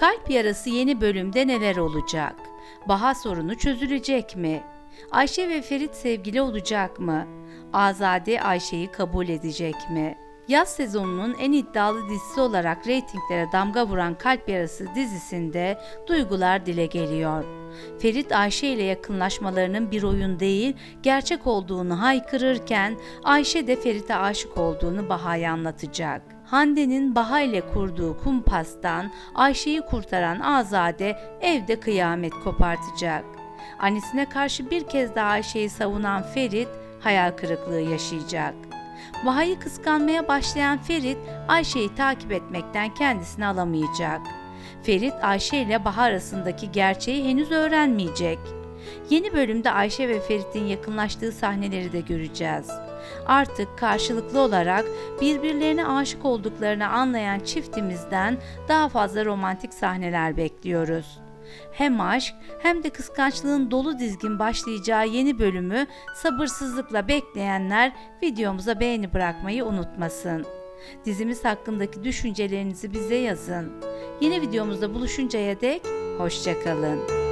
Kalp yarası yeni bölümde neler olacak? Baha sorunu çözülecek mi? Ayşe ve Ferit sevgili olacak mı? Azade Ayşe'yi kabul edecek mi? Yaz sezonunun en iddialı dizisi olarak reytinglere damga vuran Kalp Yarası dizisinde duygular dile geliyor. Ferit Ayşe ile yakınlaşmalarının bir oyun değil, gerçek olduğunu haykırırken Ayşe de Ferit'e aşık olduğunu Baha'ya anlatacak. Hande'nin Baha ile kurduğu kumpastan Ayşe'yi kurtaran Azade evde kıyamet kopartacak. Annesine karşı bir kez daha Ayşe'yi savunan Ferit hayal kırıklığı yaşayacak. Baha'yı kıskanmaya başlayan Ferit Ayşe'yi takip etmekten kendisini alamayacak. Ferit Ayşe ile Baha arasındaki gerçeği henüz öğrenmeyecek. Yeni bölümde Ayşe ve Ferit'in yakınlaştığı sahneleri de göreceğiz. Artık karşılıklı olarak birbirlerine aşık olduklarını anlayan çiftimizden daha fazla romantik sahneler bekliyoruz. Hem aşk hem de kıskançlığın dolu dizgin başlayacağı yeni bölümü sabırsızlıkla bekleyenler videomuza beğeni bırakmayı unutmasın. Dizimiz hakkındaki düşüncelerinizi bize yazın. Yeni videomuzda buluşuncaya dek hoşçakalın.